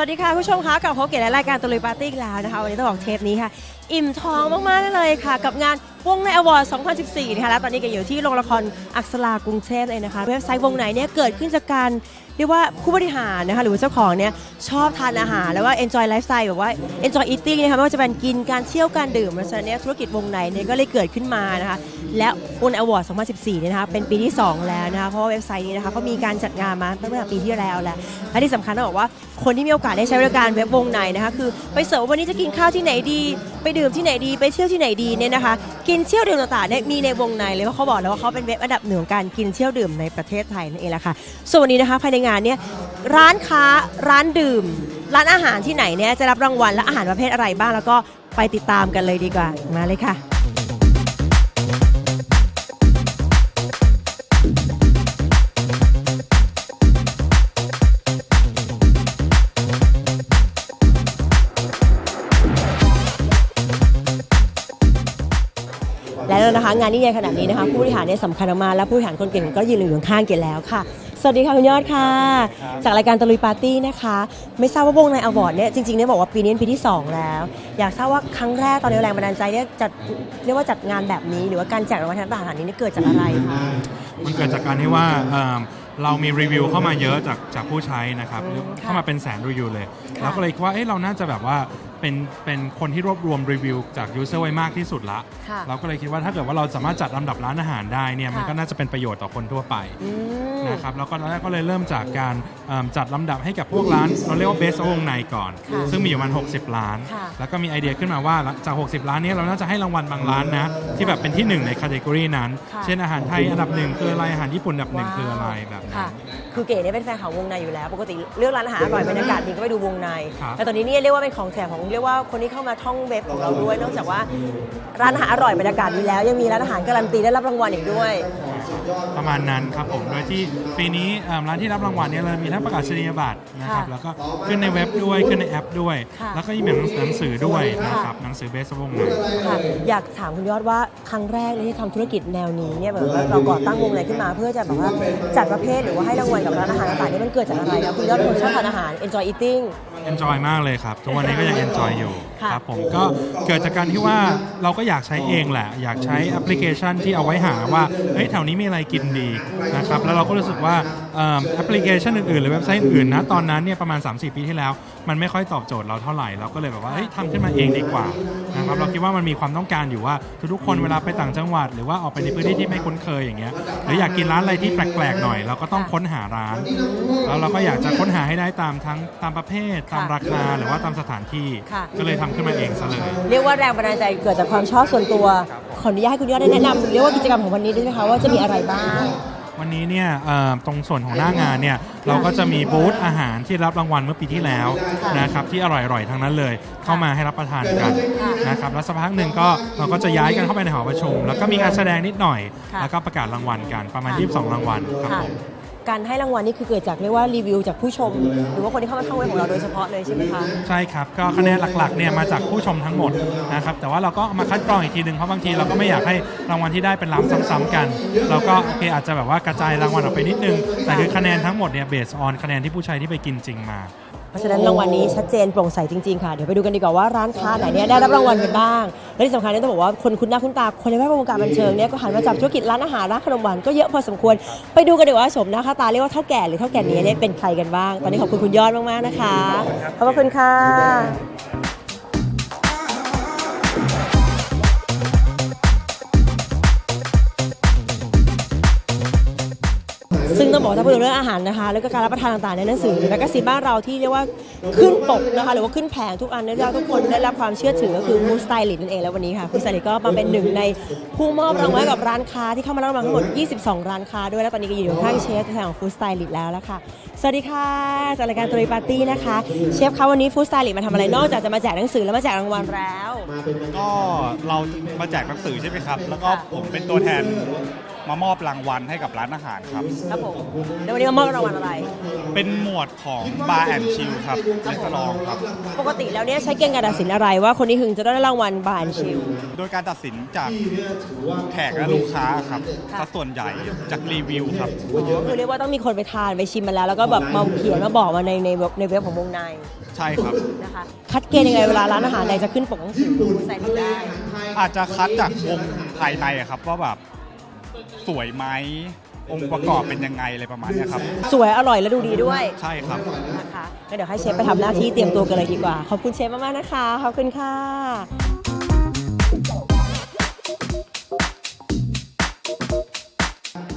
วัสดีค่ะคุณผู้ชมคะกลับพบเกศและรายการตุลุยปาร์ตี้อีกแล้วนะคะ วันนี้ต้องบอกเทปนี้ค่ะ อิ่มท้องมากๆเลยค่ะ กับงานวงในอวอร์ด 2014 นะคะแล้วตอนนี้ก็อยู่ที่โรงละครอักษรากรุงเทพเลยนะคะ เว็บไซต์วงไหนเนี่ยเกิดขึ้นจากการ เรียกว่าผู้บริหารนะคะหรือว่าเจ้าของเนี่ยชอบทานอาหาร แล้วก็ enjoy lifestyle แบบว่า enjoy eating นะคะไม่ว่าจะเป็นกินการเที่ยวการดื่มเพราะฉะนั้นเนี่ยธุรกิจวงในเนี่ยก็เลยเกิดขึ้นมานะคะและวงในอวอร์ด2014เนี่ยนะคะเป็นปีที่ 2 แล้วนะคะเพราะว่าเว็บไซต์นี้นะคะเขามีการจัดงานมาตั้งแต่ปีที่แล้วแหล้วและที่สำคัญต้องบอกว่าคนที่มีโอกาสได้ใช้บริการเว็บวงในนะคะคือไปเสิร์ฟวันนี้จะกินข้าวที่ไหนดี ไปดื่มที่ไหนดีไปเที่ยวที่ไหนดีเนี่ยนะคะกินเที่ยวดื่มต่างๆเนี่ยมีในวงในเลยเพราะเขาบอกแล้วว่าเขาเป็นเว็บอันดับหนึ่งของการกินเที่ยวดื่มในประเทศไทยนั่นเองแหละค่ะส่วนวันนี้นะคะภายในงานเนี่ยร้านค้าร้านดื่ม ร้านอาหารที่ไหนเนี่ยจะรับรางวัลและอาหารประเภทอะไรบ้างแล้วก็ไปติดตามกันเลยดีกว่ามาเลยค่ะ นะคะ งานนี้ใหญ่ขนาดนี้นะคะ ผู้บริหารเนี่ยสำคัญมากๆและผู้บริหารคนเก่งก็ยืนอยู่ข้างๆเกศแล้วค่ะ สวัสดีค่ะคุณยอดค่ะ จากรายการตะลุยปาร์ตี้นะคะ ไม่ทราบว่าวงในอวอร์ดเนี่ยจริงๆเนี่ยบอกว่าปีนี้เป็นปีที่ 2 แล้ว อยากทราบว่าครั้งแรกตอนนี้แรงบันดาลใจเนี่ยจัดเรียกว่าจัดงานแบบนี้ หรือว่าการแจกรางวัลทางต่างๆนี้เนี่ยเกิดจากอะไรคะ มันเกิดจากการที่ว่าเอิ่มเรามีรีวิวเข้ามาเยอะจากจากผู้ใช้นะครับอืมค่ะเข้ามาเป็นแสนรีวิวเลยค่ะ เราก็เลยคิดว่าเอ้เราน่าจะแบบว่า เป็นเป็นคนที่รวบรวมรีวิวจากยูเซอร์ไว้มากที่สุดละ ค่ะเราก็เลยคิดว่าถ้าเกิดว่าเราสามารถจัดลำดับร้านอาหารได้เนี่ยมันค่ะก็น่าจะเป็นประโยชน์ต่อคนทั่วไปอืม นะครับแล้วก็ตอนแรกก็เลยเริ่มจากการเอิ่มจัดลำดับให้กับพวกร้าน เราเรียกว่าเบสวงในก่อน ค่ะซึ่งมีอยู่ประมาณ60ล้าน ค่ะแล้วก็มีไอเดียขึ้นมาว่าจาก 60ล้านเนี้เราน่าจะให้รางวัลบางร้านนะ ที่แบบเป็นที่หนึ่งในคาต e กรีนั้น ค่ะ เช่นอาหารไทยอันดับหนึ่งคืออะไรอาหารญี่ปุ่นอันดับหนึ่งคืออะไรแบบนั้ค่ะ น คือเก๋เนี่ยเป็นแฟนของวงในอยู่แล้ว ปกติเลือกร้านอาหารอร่อยบรรยากาศดีก็ไปดูวงใน ครับ แต่ตอนนี้เนี่ยเรียกว่าเป็นของแถมของเรียกว่าคนที่เข้ามาท่องเว็บของเราด้วย นอกจากว่าร้านอาหารอร่อยบรรยากาศดีแล้ว ยังมีร้านอาหารการันตีได้รับรางวัลอีกด้วย ประมาณนั้นครับผม โดยที่ปีนี้เอิ่มร้านที่รับรางวัลเนี่ยเรามีทั้งประกาศนียบัตรนะครับค่ะแล้วก็ขึ้นในเว็บด้วย ขึ้นในแอปด้วยค่ะแล้วก็มีหนังสือด้วยนะค่ะครับ หนังสือเบสวงในค่ะอยากถามคุณยอดว่าครั้งแรกเลยที่ทำธุรกิจแนวนี้เนี่ยแบบว่าเราก่อตั้งวงในขึ้นมา เพื่อจะแบบว่าจัดประเภทหรือว่าให้รางวัลกับร้านอาหารต่างๆนี่มันเกิดจากอะไรครับคุณยอดเป็นคนชอบทานอาหาร enjoy eating enjoy มากเลยครับ ทุกวันนี้ก็ยัง enjoy อยู่ค่ะครับผมก็เกิดจากการที่ว่าเราก็อยากใช้เองแหละ อยากใช้แอปพลิเคชันที่เอาไว้หาว่าเฮ้ยแถวนี้มีอะไรกินดีนะครับแล้วเราก็รู้สึกว่าเอิ่มแอปพลิเคชันอื่นๆ หรือเว็บไซต์อื่นๆนะตอนนั้นเนี่ยประมาณ 3-4 ปีที่แล้ว มันไม่ค่อยตอบโจทย์เราเท่าไหร่เราก็เลยแบบว่าเฮ้ยทำขึ้นมาเองดีกว่านะครับเราคิดว่ามันมีความต้องการอยู่ว่าทุกๆคนเวลาไปต่างจังหวัด หรือว่าออกไปในพื้นที่ที่ไม่คุ้นเคยอย่างเงี้ยหรืออยากกินร้านอะไรที่แปลกๆหน่อย เราก็ต้องค้นหาร้านแล้วเราก็อยากจะค้นหาให้ได้ตามทั้งตามประเภท ตามค่ะราคาหรือว่าตามสถานที่ค่ะก็เลยทำขึ้นมาเองซะเลย เรียกว่าแรงบันดาลใจเกิดจากความชอบส่วนตัว ขออนุญาตให้คุณยอดได้แนะนำเรียกว่ากิจกรรมของวันนี้ได้ไหมคะว่าจะมีอะไรบ้าง วันนี้เนี่ยเอ่อตรงส่วนของหน้างานเนี่ยเราก็จะมีบูธอาหารที่รับรางวัลเมื่อปีที่แล้วค่ะนะครับที่อร่อยๆทั้งนั้นเลย เข้ามาให้รับประทานกันค่ะนะครับแล้วสักพักหนึ่งก็เราก็จะย้ายกันเข้าไปในหอประชุม แล้วก็มีการแสดงนิดหน่อย ค่ะ แล้วก็ประกาศรางวัลกันประมาณค่ะ22 รางวัลครับค่ะผม การให้รางวัลนี่คือเกิดจากเรียกว่ารีวิวจากผู้ชม หรือว่าคนที่เข้ามาเข้าเว็บของเราโดยเฉพาะเลยใช่ไหมคะใช่ครับ ก็คะแนนหลักๆเนี่ยมาจากผู้ชมทั้งหมดนะครับแต่ว่าเราก็เอามาคัดกรองอีกทีหนึ่งเพราะบางทีเราก็ไม่อยากให้รางวัลที่ได้เป็นล้ำซ้ำๆกัน เราก็โอเคอาจจะแบบว่ากระจายรางวัลออกไปนิดนึงแต่คือคะแนนทั้งหมดเนี่ยเบสออนคะแนนที่ผู้ใช้ที่ไปกินจริงมา เพราะฉะนั้นรางวัลนี้ชัดเจนโปร่งใสจริงๆค่ะ เดี๋ยวไปดูกันดีกว่าว่าร้านค้าไหนเนี่ยได้รับรางวัลกันบ้าง และที่สำคัญเนี่ยต้องบอกว่าคนคุ้นหน้าคุ้นตาคนในแวดวงการบันเทิงเนี่ยก็หันมาจับธุรกิจร้านอาหารร้านขนมหวานก็เยอะพอสมควร ไปดูกันดีกว่าว่าชมหน้าค่าตาเรียกว่าเท่าแก่หรือเท่าแก่นี้เนี่ยเป็นใครกันบ้าง ตอนนี้ขอบคุณคุณยอดมากๆนะคะ ขอบพระคุณค่ะ ซึ่งต้องบอกถ้าพูดถึงเรื่องอาหารนะคะ แล้วก็การรับประทานต่างๆในหนังสือแมกกาซีนบ้านเราที่เรียกว่าขึ้นปกนะคะหรือว่าขึ้นแผงทุกอันได้รับทุกคนได้รับความเชื่อถือก็คือฟู้ดสไตลิสต์นั่นเองแล้ววันนี้ค่ะฟู้ดสไตลิสต์ก็มาเป็นหนึ่งในผู้มอบรางวัลกับร้านค้าที่เข้ามารับรางวัลทั้งหมด 22 ร้านค้าด้วยแล้วตอนนี้ก็อยู่ข้างเชฟตัวแทนของฟู้ดสไตลิสต์แล้วละค่ะสวัสดีค่ะจากรายการตุยปาร์ตี้นะคะเชฟคะวันนี้ฟู้ดสไตลิสต์มาทำอะไรนอกจากจะมาแจกหนังสือแล้วมาแจกรางวัลแล้วก็เรามาแจกหนังสือใช่ไหมครับ แล้วก็ผมเป็นตัวแทนมามอบรางวัลให้กับร้านอาหารครับ ครับผมแล้ววันนี้มามอบรางวัลอะไร เป็นหมวดของบาร์แอนชิลครับเลสลองครับ ปกติแล้วเนี่ยใช้เกณฑ์การตัดสินอะไรว่าคนนี้ถึงจะได้รางวัลบานชิล โดยการตัดสินจากแขกและลูกค้าครับค่ะ สัดส่วนใหญ่จากรีวิวครับ คือเรียกว่าต้องมีคนไปทานไปชิมมาแล้ว แล้วก็แบบมาเขียนมาบอกมาในในเว็บในเว็บของวงในใช่ครับ นะคะคัดเกณฑ์ยังไงเวลาร้านอาหารใดจะขึ้นปกหนังสือใส่ไม่ได้อาจจะคัดจากวงภายในอะครับว่าแบบ สวยไหมองค์ประกอบเป็นยังไงอะไรประมาณเนี้ยครับ สวยอร่อยและดูดีด้วยใช่ครับ นะคะงั้นเดี๋ยวให้เชฟไปทำหน้าที่เตรียมตัวกันเลยดีกว่า ขอบคุณเชฟมาก ๆ นะคะ ขอบคุณค่ะ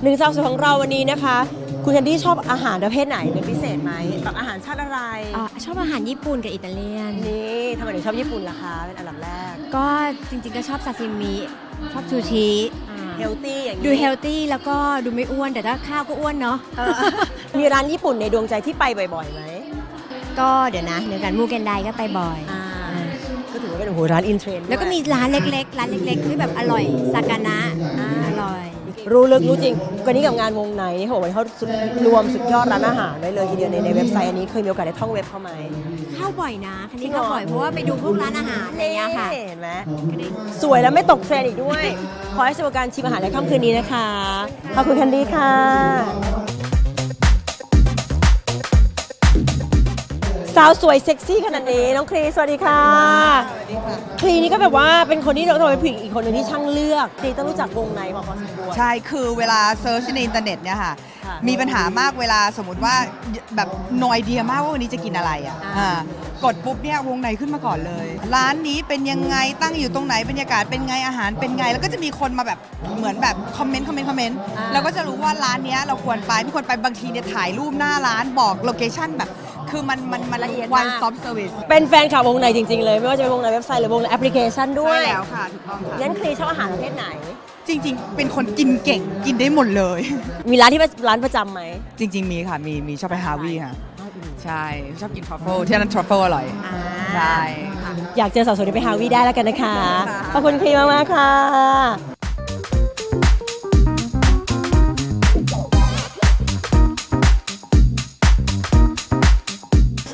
หนึ่งสาวสวยของเราวันนี้นะคะ คุณแคนดี้ชอบอาหารประเภทไหนเป็นพิเศษไหมแบบอาหารชาติอะไร อ่าชอบอาหารญี่ปุ่นกับอิตาเลียน นี่ทำไมถึงชอบญี่ปุ่นล่ะคะ เป็นอันดับแรก ก็จริงๆก็ชอบซาซิมิ ชอบซูชิอ่า เฮลตี้อย่างนี้ดูเฮลตี้แล้วก็ดูไม่อ้วนแต่ถ้าข้าวก็อ้วนเนาะเออมีร้านญี่ปุ่นในดวงใจที่ไปบ่อยๆไหมก็เดี๋ยวนะเดี๋ยวกันมูเกนไดก็ไปบ่อย อ่าอ่าก็ถือว่าเป็นโอ้โหร้านอินเทรนด์แล้วก็มีร้านเล็กๆ ร้านเล็กๆที่แบบอร่อยซากานะอ่าอร่อย รู้ลึกรู้จริงวันนี้กับงานวงในนี่เขาบอกว่าเขารวมสุดยอดร้านอาหารไว้เลยทีเดียวในในเว็บไซต์อันนี้เคยมีโอกาสได้ท่องเว็บเข้าไหม เข้าบ่อยนะคันจรินี้งเหรอเข้าบ่อยเพราะว่าไปดูพวกร้านอาหารอะไรอย่างเงี้ยค่ะ เห็นไหมสวยแล้วไม่ตกเทรนด์อีกด้วย ขอให้สนุกกับการชิมอาหารในค่ำคืนนี้นะคะ ขอบคุณแคนดี้ค่ะ สาวสวยเซ็กซี่ขนาดนี้น้องครีสวัสดีค่ะครีนี่ก็แบบว่าเป็นคนที่เราเป็นผู้หญิงอีกคนหนึ่งที่ช่างเลือกครีต้องรู้จักวงในมาพอสมควร ใช่คือเวลาเซิร์ชในอินเทอร์เน็ตเนี่ยค่ะ ค่ะมีปัญหามากเวลาสมมติว่าแบบนอยเดียมากว่าวันนี้จะกินอะไรอะอ่า อ่ากดปุ๊บเนี่ยวงในขึ้นมาก่อนเลย ร้านนี้เป็นยังไงตั้งอยู่ตรงไหนบรรยากาศเป็นไงอาหารเป็นไง แล้วก็จะมีคนมาแบบเหมือนแบบคอมเมนต์คอมเมนต์คอมเมนต์เราก็จะรู้ว่าร้านเนี้ยเราควรไปไม่ควรไปบางทีเนี่ยถ่ายรูปหน้าร้านบอกโลเคชั่นแบบ คือมันมันมันละเอียดวันมากซอฟต์เซอร์วิสเป็นแฟนคลับวงในจริง ๆ เลย ไม่ว่าจะเป็นวงในเว็บไซต์หรือวงในแอปพลิเคชันด้วยใช่แล้วค่ะถูกต้องค่ะงั้นครีชอบอาหารประเภทไหน จริง ๆ เป็นคนกินเก่งกินได้หมดเลย มีร้านที่เป็นร้านประจำไหมจริง ๆ มีค่ะ มีมีชอบไปฮาวิค่ะ ใช่ชอบกินทรัฟเฟิลที่นั่นทรัฟเฟิลอร่อยใช่ อยากเจอสาวสวยเดี๋ยวไปฮาวิได้แล้วกันนะคะค่ะขอบคุณครีมมากๆค่ะ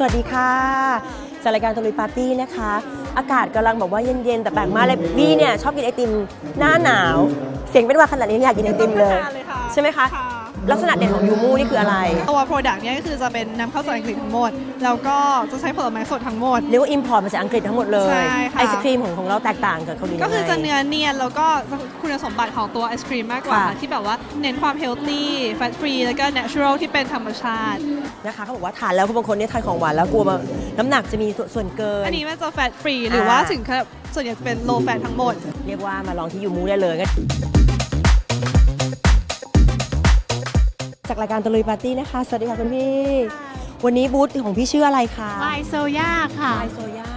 สวัสดีค่ะจากรายการตะลุยปาร์ตี้นะคะ อากาศกำลังแบบว่าเย็นๆ แต่แปลกมากเลยบี้เนี่ยชอบกินไอติมหน้าหนาว เสียงเป็นว่าขนาดนี้อยากกินไอติมเลยต้องทานเลยค่ะใช่ไหมคะค่ะ ลักษณะเด่นของยูมูนี่คืออะไร ตัว Product เนี่ยก็คือจะเป็นนำเข้าจากอังกฤษทั้งหมด แล้วก็จะใช้ผลไม้สดทั้งหมด เรียกว่าอิมพอร์ตมาจากอังกฤษทั้งหมดเลย ใช่ค่ะ ไอศครีมของของเราแตกต่างกับเกาหลีก็คือจะยังไง เนื้อเนียนแล้วก็คุณสมบัติของตัวไอศครีมมากกว่า ค่ะ ที่แบบว่าเน้นความเฮลตี้แฟตฟรีแล้วก็ natural ที่เป็นธรรมชาติ นะคะเขาบอกว่าทานแล้วบางคนเนี่ยทานของหวานแล้วกลัวมาน้ำหนักจะมีส่วนเกิน อันนี้มันจะแฟตฟรีหรือว่าอ่า ถึงขั้นส่วนใหญ่จะเป็น low fat ทั้งหมด เรียกว่ามาลองที่ยูมูได้เลยก็จ รายการตะลุยปาร์ตี้นะคะ สวัสดีค่ะคุณพี่ วันนี้บูธของพี่ชื่ออะไรคะไวโซย่าค่ะไอโซย่า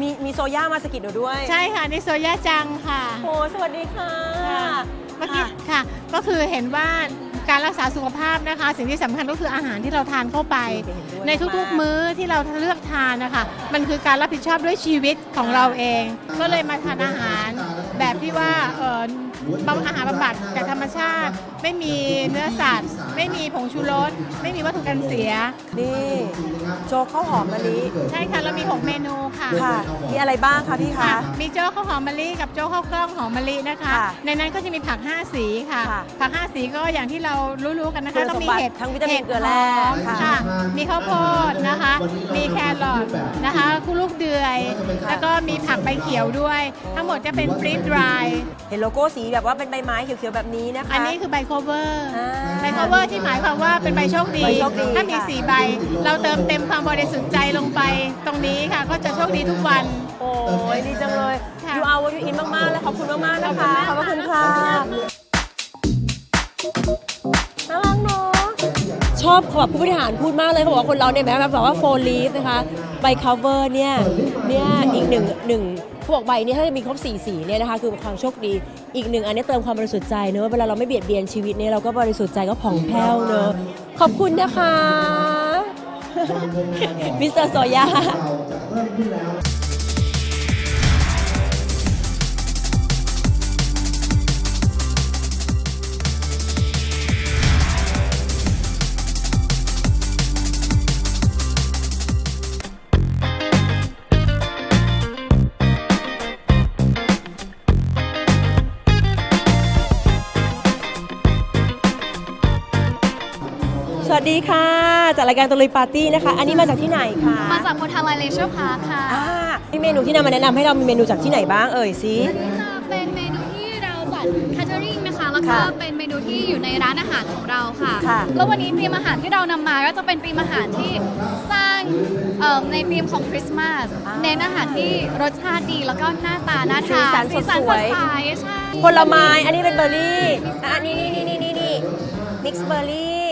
มีมีโซย่ามาสกิดหนูด้วยใช่ค่ะนี่โซย่าจังค่ะ โอ้สวัสดีค่ะเมื่อกี้ค่ะค่ะ ก็คือเห็นว่าการรักษาสุขภาพนะคะ สิ่งที่สำคัญก็คืออาหารที่เราทานเข้าไปในทุกๆ มื้อที่เราเลือกทานนะคะ มันคือการรับผิดชอบด้วยชีวิตของเราเอง ก็เลยมาทานอาหารแบบที่ว่าเออ บำอาหารบำบัดจากธรรมชาติ ไม่มีเนื้อสัตว์ ไม่มีผงชูรส ไม่มีวัตถุกันเสีย นี่โจกข้าวหอมมะลิ ใช่ค่ะเรามี 6 เมนูค่ะค่ะ มีอะไรบ้างคะพี่คะค่ะมีโจ๊กข้าวหอมมะลิกับโจ๊กข้าวกล้องหอมมะลินะคะค่ะในนั้นก็จะมีผัก 5 สีค่ะค่ะ ผัก 5 สีก็อย่างที่เรารู้ๆกันนะคุคะณต้อสงมมีบัติเห็ดทั้งวิตามินห็ดเกลือแร่หอมค่ะค่ะ มีข้าวโพดนะคะ มีแครอทนะคะคู่ลูกเดือย แล้วก็มีผักใบเขียวด้วย ทั้งหมดจะเป็นฟรีดดรายเห็นโลโก้สีแบบว่าเป็นใบไม้เขียวๆแบบนี้นะคะอันนี้คือใบโคเวอร์อ่า ใบโคเวอร์ที่หมายความว่าเป็นใบโชคดี ใบโชคดีถ้ามีค่ะ สีใบ เราเติมเต็มความบริสุทธิ์ใจลงไปตรงนี้ค่ะ ก็จะโชคดีทุกวัน โอ้ยดีจังเลยค่ะยูเอาวยูอินมาก ๆ เลยขอบคุณมาก ๆ นะคะ ขอบพระคุณค่ะน่ารักเนาะชอบแบบผู้บริหารพูดมากเลยเขาบอกว่าคนเราเนี่ยแม้แบบว่าโฟลีฟนะคะใบ cover เนี่ยเนี่ยอีกหนึ่งหนึ่ง เขาบอกใบนี้ถ้าจะมีครบสีสีเนี่ยนะคะคือความโชคดี อีกหนึ่งอันนี้เติมความบริสุทธิ์ใจเนอะเวลาเราไม่เบียดเบียนชีวิตเนี่ยเราก็บริสุทธิ์ใจก็ผ่องแผ้วเนอะขอบคุณนะคะมิสเตอร์โซยา ดีค่ะ จากรายการตะลุยปาร์ตี้นะคะ อันนี้มาจากที่ไหนคะมาจากโพธาไลเลเชอร์พาร์คค่ะอ่ามีเมนูที่นำมาแนะนำให้เรามีเมนูจากที่ไหนบ้างเอ่ยซิจะเป็นเมนูที่เราจัดแคทเทอริงนะคะ แล้วก็ค่ะเป็นเมนูที่อยู่ในร้านอาหารของเราค่ะ ค่ะ แล้ววันนี้ธีมอาหารที่เรานำมาก็จะเป็นธีมอาหารที่สร้างเอ่อในธีมของคริสต์มาส เน้นอาหารที่รสชาติดีแล้วก็หน้าตาน่าสีทานสันสดสันสสวดยใสใช่ผลไม้ อันนี้เป็นเบอร์รี่อะอันนี้นี่นี่นี่นี่มิกซ์เบอร์รี่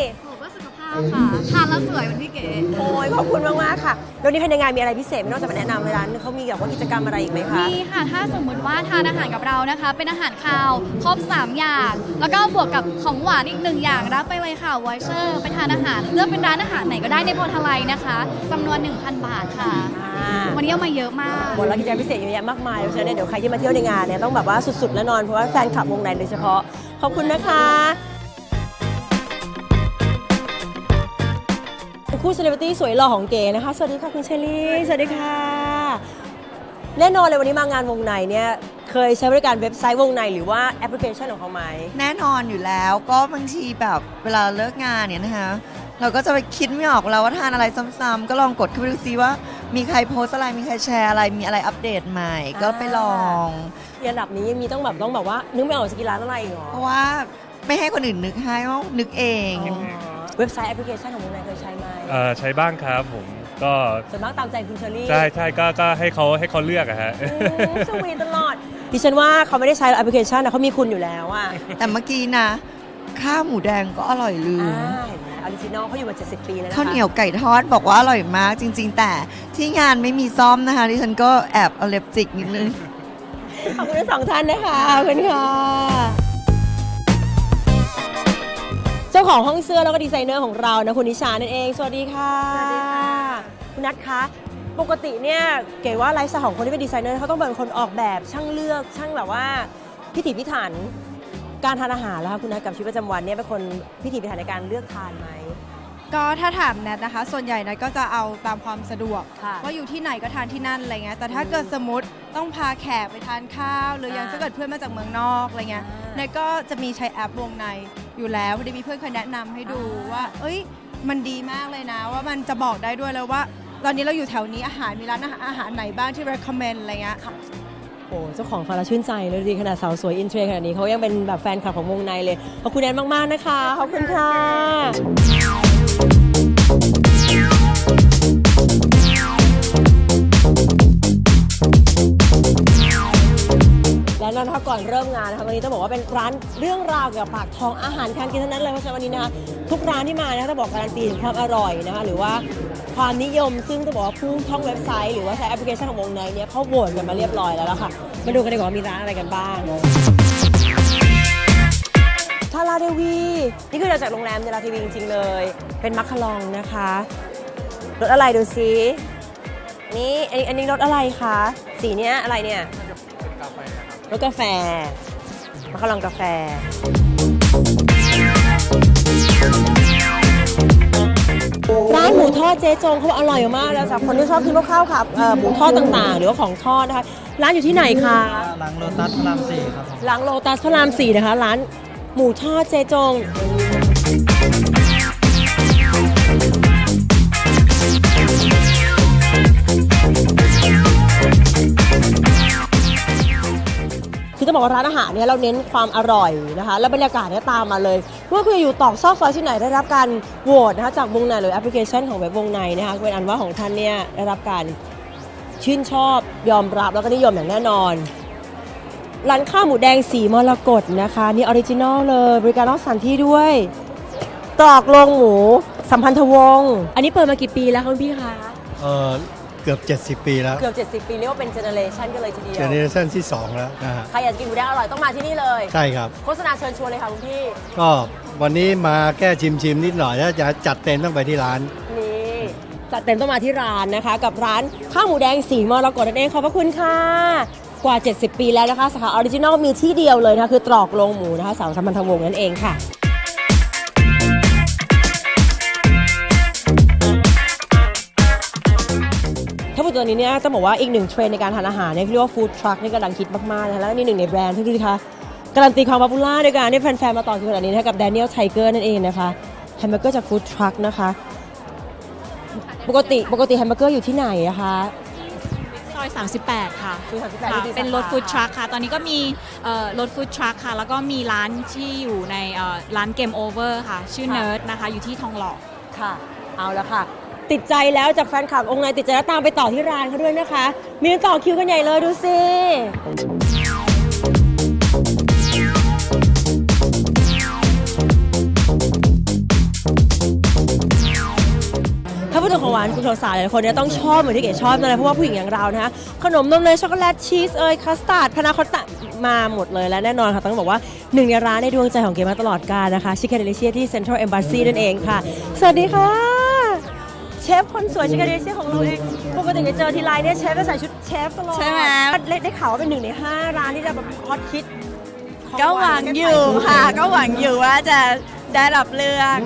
ค่ะทานแล้วสวยเหมือนพี่เก๋โอ้ยขอบคุณมากมากๆค่ะ แล้วนี่ภายในงานมีอะไรพิเศษไหมนอกจากมาแนะนำในร้านเขามีแบบว่ากิจกรรมอะไรอีกไหมคะมีค่ะถ้าสมมุติว่าทานอาหารกับเรานะคะ เป็นอาหารคาวครบ 3 อย่าง แล้วก็บวกกับของหวานอีกหนึ่งอย่างรับไปเลยค่ะวอยเชอร์ไปทานอาหารเลือกเป็นร้านอาหารไหนก็ได้ในโพธาไลนะคะจำนวน 1,000 บาทค่ะอ่าวันนี้เอามาเยอะมากหมดแล้วกิจกรรมพิเศษเยอะแยะมากมายเพราะฉะนั้นเนี่ยเดี๋ยวใครที่มาเที่ยวในงานเนี่ยต้องแบบว่าสุดๆแน่นอนเพราะว่าแฟนคลับวงในโดยเฉพาะขอบคุณนะคะ คู่เซเลบริตี้สวยหล่อของเก๋นะคะ สวัสดีค่ะคุณเชอรี่ สวัสดีค่ะ แน่นอนเลยวันนี้มางานวงในเนี่ยเคยใช้บริการเว็บไซต์วงในหรือว่าแอปพลิเคชันของเขาไหม แน่นอนอยู่แล้วก็บางทีแบบเวลาเลิกงานเนี่ยนะคะ เราก็จะไปคิดไม่ออกแล้วว่าทานอะไรซ้ำๆก็ลองกดเข้าไปดูซิว่า มีใครโพสต์อะไร มีใครแชร์อะไรมีอะไรอัปเดตใหม่ ก็ไปลองระดับนี้ยังมีต้องแบบต้องแบบว่า นึกไม่ออกจะกินร้านอะไรอีกเหรอเพราะว่าไม่ให้คนอื่นนึกให้ว่านึกเอง เว็บไซต์แอปพลิเคชันของวงใน เคยใช้ไหมเอ่อใช้บ้างครับผมก็ส่วนมากตามใจคุณเชอรี่ใช่ใช่ก็ก็ให้เขาให้เขาเลือกอะฮะ อืมสวีทตลอด ดิฉันว่าเขาไม่ได้ใช้แอปพลิเคชันนะเขามีคุณอยู่แล้วอะแต่เมื่อกี้นะ ข้าวหมูแดงก็อร่อยลือ่ามเห็นไหมออริจินอลเขาอยู่มา 70 ปีแล้วนะคะข้าวเหนียวไก่ทอดบอกว่าอร่อยมากจริง ๆ แต่ที่งานไม่มีซ่อมนะคะดิฉันก็แอบเอาเล็บจิกนิดนึง ขอบคุณทั้งสองท่านนะคะขอบคุณค่ะเจ้าของห้องเสื้อแล้วก็ดีไซเนอร์ของเรานะคุณนิชานั่นเอง สวัสดีค่ะสวัสดีค่ะ คุณนัทคะ ปกติเนี่ยเก๋ว่าไลฟ์สไตล์ของคนที่เป็นดีไซเนอร์เขาต้องเป็นคนออกแบบช่างเลือกช่างแบบว่าพิถีพิถันการทานอาหารแล้วค่ะคุณนัทกับชีวิตประจำวันเนี่ยเป็นคนพิถีพิถันในการเลือกทานไหม ก็ถ้าถามแนทนะคะ ส่วนใหญ่แนทก็จะเอาตามความสะดวกค่ะว่าอยู่ที่ไหนก็ทานที่นั่นอะไรเงี้ยแต่ถ้าเกิดสมมติต้องพาแขกไปทานข้าว หรืออย่างอ่าถ้าเกิดเพื่อนมาจากเมืองนอกอะไรเงี้ยอ่า แนทก็จะมีใช้แอปวงใน อยู่แล้วพอดีมีเพื่อนเคยแนะนำให้ดูว่า เอ้ย มันดีมากเลยนะ ว่ามันจะบอกได้ด้วยแล้วว่า ตอนนี้เราอยู่แถวนี้อาหารมีร้านอาหารไหนบ้างที่ recommend อะไรเงี้ย โอ้เจ้าของฟาราชื่นใจเลยดีขนาดสาวสวยอินเทรนด์ขนาดนี้เขายังเป็นแบบแฟนคลับของวงในเลย ขอบคุณแอนมาก ๆ นะคะ ขอบคุณค่ะ และนั่นะคะก่อนเริ่มงานนะคะวันนี้ต้องบอกว่าเป็นร้านเรื่องราวเกี่ยวกับปากท้องอาหารการกินทั้งนั้นเลยเพราะฉะนั้นวันนี้นะคะทุกร้านที่มานะคะต้องบอกการันตีถึงความอร่อยนะคะหรือว่าความนิยมซึ่งต้องบอกว่าผู้ท่องเว็บไซต์ หรือว่าใช้แอปพลิเคชันของวงในเนี่ยเขาโหวตกันมาเรียบร้อยแล้วล่ะค่ะมาดูกันดีกว่ามีร้านอะไรกันบ้างทาราเดวีนี่คือเราจากโรงแรมเนราทีวีจริงๆเลย เป็นมัคคารองนะคะรสอะไรดูซินี่อันนี้อันนี้รสอะไรคะสีเนี้ยอะไรเนี่ย รสกาแฟมาคาลองกาแฟ ร้านหมูทอดเจ๊จงเขาบอกอร่อยมากแล้วสำหรับคนที่ชอบกินพวกข้าวค่ะเอ่อหมูทอดต่างๆ หรือว่าของทอดนะคะ ร้านอยู่ที่ไหนคะหลังโลตัสพระรามสี่ครับผมหลังโลตัสพระรามสี่นะคะ ร้านหมูทอดเจ๊จง บอกว่าร้านอาหารเนี่ยเราเน้นความอร่อยนะคะ แล้วบรรยากาศเนี่ยตามมาเลยว่าคุณจะอยู่ตอกซอกซอยที่ไหนได้รับการโหวตนะคะจากวงในหรือแอปพลิเคชันของเว็บวงในนะคะเป็นอันว่าของท่านเนี่ยได้รับการชื่นชอบยอมรับแล้วก็นิยมอย่างแน่นอนร้านข้าวหมูแดงสีมรกตนะคะ นี่ออริจินอลเลย บริการนอกสถานที่ด้วย ตรอกโรงหมู สัมพันธวงศ์อันนี้เปิดมากี่ปีแล้วคะคุณพี่คะเออ เกือบ 70 ปีแล้ว เกือบ 70 ปีเรียกว่าเป็นเจเนอเรชันกันเลยทีเดียว เจเนอเรชั่นที่ 2 แล้วนะฮะ ใครอยากกินหมูแดงอร่อยต้องมาที่นี่เลย ใช่ครับ โฆษณาเชิญชวนเลยค่ะคุณพี่ ก็วันนี้มาแก้ชิมชิมๆนิดหน่อยถ้าจะจัดเต็มต้องไปที่ร้าน นี่จัดเต็มต้องมาที่ร้านนะคะ กับร้านข้าวหมูแดงสีมรกตนั่นเองขอบพระคุณค่ะ กว่า 70 ปีแล้วนะคะสาขาออริจินอลมีที่เดียวเลยนะคะคือตรอกโรงหมูนะคะสาวสัมพันธวงศ์นั่นเองค่ะ ถ้าพูดตอนนี้เนี่ยต้องบอกว่าอีกหนึ่งเทรนด์ในการทานอาหารเนี่ยเรียกว่าฟู้ดทรัคนี่กำลังคิดมากๆนะคะแล้วก็นี่หนึ่งในแบรนด์ที่ดูดิคะการันตีความป๊อปปูล่าด้วยการที่แฟนๆมาต่อคิวขนาดนี้นะคะกับแดเนียลไทเกอร์นั่นเองนะคะแฮมเบอร์เกอร์จากฟู้ดทรัคนะคะปกติปกติแฮมเบอร์เกอร์อยู่ที่ไหนอะคะซอย38 ค่ะซอย38ค่ะที่ที่เป็นรถสาขาฟู้ดทรัคค่ะ ตอนนี้ก็มีเอ่อรถฟู้ดทรัคค่ะ แล้วก็มีร้านที่อยู่ในเอ่อร้านเกมโอเวอร์ค่ะ ชื่อค่ะ เนิร์ดนะคะ อยู่ที่ทองหล่อ ค่ะ เอาละค่ะ ติดใจแล้วจากแฟนคลับองค์ไหนติดใจแล้วตามไปต่อที่ร้านเขาด้วยนะคะ มีต่อคิวกันใหญ่เลยดูสิถ้าพูดถึงของหวานคุณสาวๆหลายคนเนี่ยต้องชอบเหมือนที่เก๋ชอบนั่นแหละเพราะว่าผู้หญิงอย่างเรานะคะขนมนมเนยช็อกโกแลตชีสเอยคัสตาร์ดพานาคอตตะมาหมดเลยและแน่นอนค่ะต้องบอกว่าหนึ่งในร้านในดวงใจของเก๋มาตลอดกาลนะคะชิค a เดลิเชียที่เซ็นทรัลเอมบ s ซีนั่นเองค่ะ สวัสดีค่ะ เชฟคนสวยชิค a เดลิเชียของเราเองปกติไปเจอทีไรเนี่ยเชฟจะใส่ชุดเชฟตลอดใช่ไหม ได้ได้ข่าวว่าเป็นหนึ่งในห้าร้านที่จะแบบฮอตฮิตของก็หวังอยู่ค่ะ ก็หวังอยู่ว่าจะ ได้รับเลือก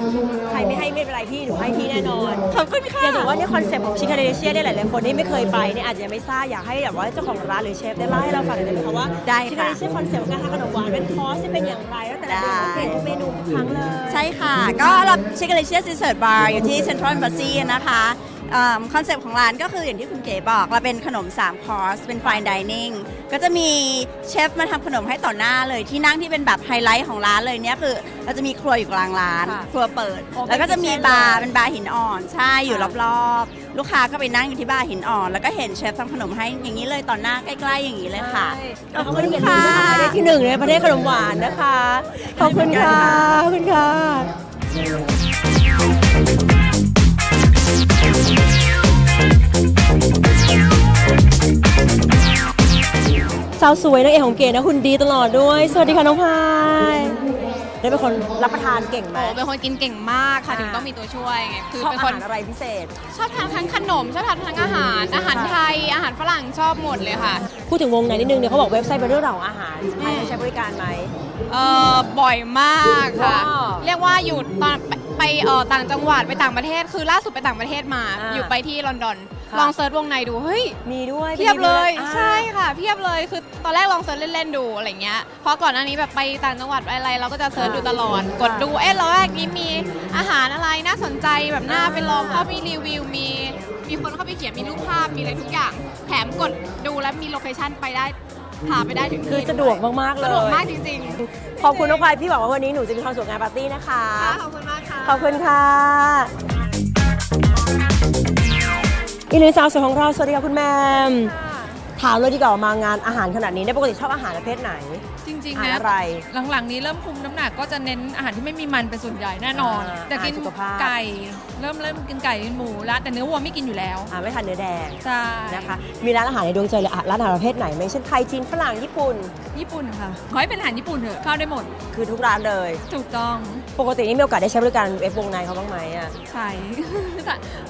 ใครไม่ให้ไม่เป็นไรพี่หนูให้พี่แน่นอนขอบคุณค่ะ อยากบอกว่าเนี่ยคอนเซ็ปต์ของชิคาเดเชียเนี่ยหลายๆคนที่ไม่เคยไปเนี่ยอาจจะยังไม่ทราบอยากให้แบบว่าเจ้าของร้านหรือเชฟได้เล่าให้เราฟังหน่อยได้ไหมคะว่าได้ชิค่ะคาเดเชียคอนเซ็ปต์ของการทำขนมหวานเป็นคอร์สจะเป็นอย่างไรแล้วแต่ละเมนูเปลี่ยนทุกเมนูทุกครั้งเลย ใช่ค่ะ ก็เราชิคกี้พายเชียซีเซิร์ตบาร์อยู่ที่เซ็นทรัล m อ a ซีนะคะ คอนเซปต์ของร้านก็คืออย่างที่คุณเก๋บอกเราเป็นขนม 3 คอร์ส เป็น fine dining ก็จะมีเชฟมาทำขนมให้ต่อหน้าเลยที่นั่งที่เป็นแบบไฮไลท์ของร้านเลยเนี่ยคือเราจะมีครัวอยู่กลางร้าน ค่ะครัวเปิด โอ้แล้วก็จะมีเป็นบาร์ kitchen เป็นบาร์หินอ่อนใช่อยู่ค่ะ รอบๆ ลูกค้าก็ไปนั่งอยู่ที่บาร์หินอ่อน แล้วก็เห็นเชฟทำขนมให้อย่างนี้เลยต่อหน้าใกล้ๆอย่างนี้เลยค่ะ ขอบคุณค่ะ ได้ที่หนึ่งในประเทศขนมหวานนะคะ ขอบคุณค่ะ ขอบคุณค่ะ สาวสวยนางเอกของเก๋นะคุณดีตลอดด้วย สวัสดีค่ะน้องพายได้เป็นคนรับประทานเก่งไหม โอ้เป็นคนกินเก่งมากค่ะอ่าถึงต้องมีตัวช่วยไงคือชอบเป็นอาคนหารอะไรพิเศษ ชอบทานทั้งขนม ชอบทานทั้งอาหาร อาหารไทย อาหารฝรั่งชอบหมดเลยค่ะ พูดถึงวงในนิดนึงเนี่ยเขาบอกเว็บไซต์เป็นเรื่องราวของอาหารใครเคยใช้บริการไหม เอ่อบ่อยมากค่ะ ว้าวเรียกว่าอยู่ตอนไปไปเอ่อต่างจังหวัดไปต่างประเทศ คือล่าสุดไปต่างประเทศมา อ่า อยู่ไปที่ลอนดอน ค่ะ ลองเซิร์ชวงในดูเฮ้ย มีด้วยเพียบเลยอ่าใช่ค่ะเพียบเลยคือตอนแรกลองเซิร์ชเล่นๆดูอะไรเงี้ยเพราะก่อนหน้านี้แบบไปต่างจังหวัดไปอะไรเราก็จะเซิร์ชดูตลอดกดดูเอ๊ะเราแรกนี้มีอาหารอะไรน่าสนใจแบบน่าไปลองเข้าไปรีวิวมี มีคนเข้าไปเขียนมีรูปภาพมีอะไรทุกอย่าง แถมกดดูแล้วมีโลเคชั่นไปได้พาไปได้ถึงที่คือสะดวกมากๆเลยสะดวกมากจริงขอบคุณน้องพายพี่บอกว่าวันนี้หนูจะมีความสุขงานปาร์ตี้นะคะๆค่ะขอบคุณมากค่ะขอบคุณค่ะ อีกหนึ่งสาวสวยของเรา สวัสดีค่ะคุณแม่มถามเลยดีกว่ามางานอาหารขนาดนี้เนี่ยปกติชอบอาหารประเภทไหน จริงอาๆหารนะอะไร หลังๆนี้เริ่มคุมน้ำหนักก็จะเน้นอาหารที่ไม่มีมันเป็นส่วนใหญ่แน่นอนอ่าแต่กินอาหารสุขภาพ ไก่ เริ่มเริ่มกินไก่กินหมูแล้วแต่เนื้อวัวไม่กินอยู่แล้วอ่าไม่ทานเนื้อแดงใช่นะคะ มีร้านอาหารในดวงใจเลยอะร้านอาหารประเภทไหนไหมเช่นไทยจีนฝรั่งญี่ปุ่น ญี่ปุ่นค่ะขอให้เป็นอาหารญี่ปุ่นเถอะเข้าได้หมด คือทุกร้านเลย ถูกต้อง ปกตินี่มีโอกาสได้ใช้บริการเอฟวงในเขาบ้างไหมอะใช่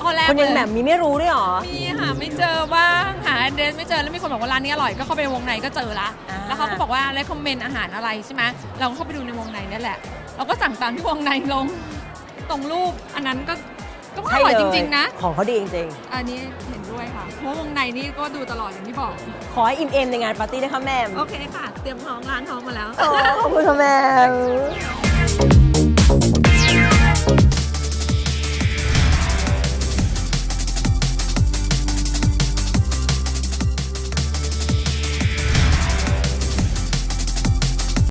ข้อแรกคนยังเลยแบบมีไม่รู้ด้วยเหรอ มีหาไม่เจอว่างหาเดนไม่เจอแล้วมีคนบอกว่าร้านนี้อร่อยก็เข้าไปในวงในก็เจอละอ่าแล้วเขาก็บอกว่าเลคคอมเมนต์อาหารอะไรใช่ไหมเราก็เข้าไปดูในวงในนั่นแหละ เราก็สั่งตามที่วงในลงตรงรูปอันนั้นก็ก็อร่อยจริงๆนะ ของเขาดีจริงอันนี้เห็นด้วยค่ะเพราะวงในนี่ก็ดูตลอดอย่างที่บอกๆขอให้อิ่มเอมในงานปาร์ตี้นะคะแม่มโอเคค่ะ เตรียมท้องร้านท้องมาแล้วโอ้ขอบคุณค่ะแม่